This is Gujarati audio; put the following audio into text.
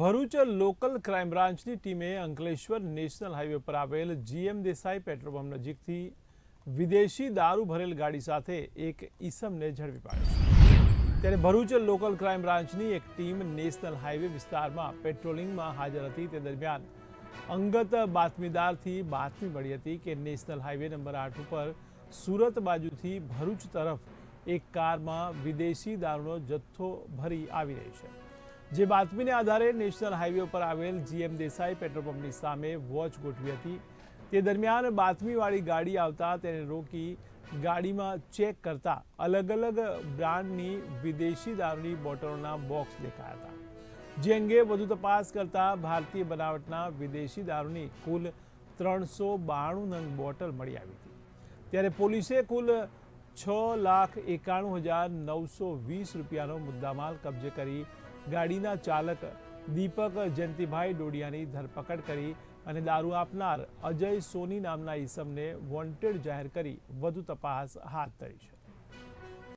ભરૂચ લોકલ ક્રાઇમ બ્રાન્ચની ટીમે અંકલેશ્વર નેશનલ હાઈવે પર આવેલ જીએમ દેસાઈ પેટ્રોલ પંપ નજીકથી વિદેશી દારૂ ભરેલ ગાડી સાથે એક ઈસમને ઝડપી પાડ્યો. ત્યારે ભરૂચ લોકલ ક્રાઇમ બ્રાન્ચની એક ટીમ નેશનલ હાઈવે વિસ્તારમાં પેટ્રોલિંગમાં હાજર હતી. તે દરમિયાન અંગત બાતમીદારથી બાતમી મળી હતી કે નેશનલ હાઈવે નંબર આઠ ઉપર સુરત બાજુથી ભરૂચ તરફ એક કારમાં વિદેશી દારૂનો જથ્થો ભરી આવી રહી છે. જે બાતમીને આધારે નેશનલ હાઈવે પર આવેલ જીએમ દેસાઈ પેટ્રોલ પંપની સામે વોચ ગોઠવી હતી. તે દરમિયાન બાતમીવાળી ગાડી આવતા તેને રોકી ગાડીમાં ચેક કરતા અલગ અલગ બ્રાન્ડની વિદેશી દારૂની બોટલોના બોક્સ દેખાયા હતા. જે અંગે વધુ તપાસ કરતા ભારતીય બનાવટના વિદેશી દારૂની કુલ ત્રણસો બાણું નંગ બોટલ મળી આવી હતી. ત્યારે પોલીસે કુલ છ લાખ એકાણું હજાર નવસો વીસ રૂપિયાનો મુદ્દામાલ કબજે કરી ગાડીના ચાલક દીપક જયંતિભાઈ ડોડિયાની ધરપકડ કરી અને દારૂ આપનાર અજય સોની નામના ઈસમને વોન્ટેડ જાહેર કરી વધુ તપાસ હાથ ધરી છે.